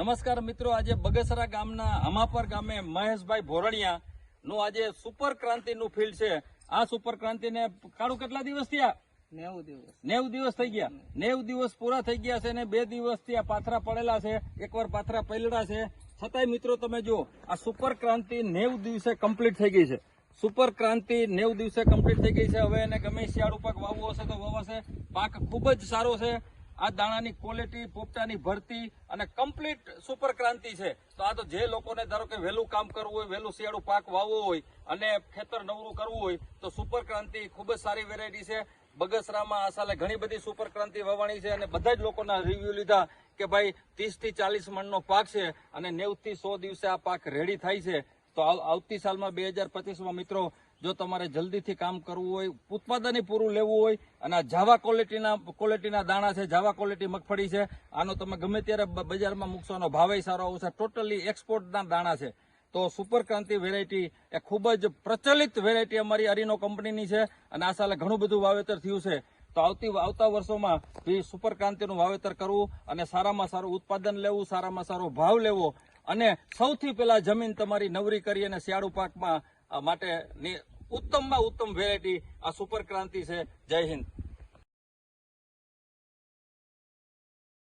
નમસ્કાર મિત્રો આજે બગસરા ગામના હમાપર ગામે મહેશભાઈ ભોરણિયા નું આજે સુપર ક્રાંતિ નું ફિલ્ડ છે. આ સુપર ક્રાંતિ ને કાળું કેટલા દિવસ થયા? નેવું દિવસ. નેવું દિવસ થઈ ગયા. નેવું દિવસ પૂરા થઈ ગયા છે ને બે દિવસથી આ પાથરા પડેલા છે. એકવાર પાથરા પલડા છે. છતાંય મિત્રો તમે જુઓ આ સુપર ક્રાંતિ નેવું દિવસે કમ્પ્લીટ થઈ ગઈ છે. સુપર ક્રાંતિ નેવું દિવસે કમ્પ્લીટ થઈ ગઈ છે. હવે એને ગમે શિયાળુ પાક વાવવો હશે તો વાવાશે. પાક ખૂબ જ સારો છે. આ દાણાની ક્વોલિટી પોપટાની ભરતી અને કમ્પ્લીટ સુપર ક્રાંતિ છે. તો આ તો જે લોકોને ધારો કે વહેલું કામ કરવું હોય, વહેલું શિયાળું પાક વાવવો હોય અને ખેતર નવરું કરવું હોય, તો સુપર ક્રાંતિ ખૂબ જ સારી વેરાયટી છે. બગસરામાં આ સાલે ઘણી બધી સુપર ક્રાંતિ વવાણી છે અને બધા જ લોકોના રિવ્યુ લીધા કે ભાઈ ત્રીસથી ચાલીસ મણનો પાક છે અને નેવથી સો દિવસે આ પાક રેડી થાય છે. તો આવતી સાલમાં બે હજાર પચીસમાં મિત્રો, જો તમારે જલ્દીથી કામ કરવું હોય ઉત્પાદન પૂરું લેવું હોય, અને આ જાવા ક્વોલિટીના ક્વોલિટીના દાણા છે, જાવા ક્વોલિટી મગફળી છે, આનો તમે ગમે ત્યારે બજારમાં મૂકશો, આનો ભાવે સારો આવશે. ટોટલી એક્સપોર્ટના દાણા છે. તો સુપર ક્રાંતિ વેરાયટી એ ખૂબ જ પ્રચલિત વેરાયટી અમારી અરીનો કંપનીની છે, અને આ સાલે ઘણું બધું વાવેતર થયું છે. તો આવતી આવતા વર્ષોમાં સુપર ક્રાંતિનું વાવેતર કરવું અને સારામાં સારું ઉત્પાદન લેવું, સારામાં સારો ભાવ લેવો અને સૌથી પહેલા જમીન તમારી નવરી કરી અને શિયાળુ પાકમાં માટે ઉત્તમમાં ઉત્તમ વેરાયટી આ સુપર ક્રાંતિ છે. જય હિન્દ.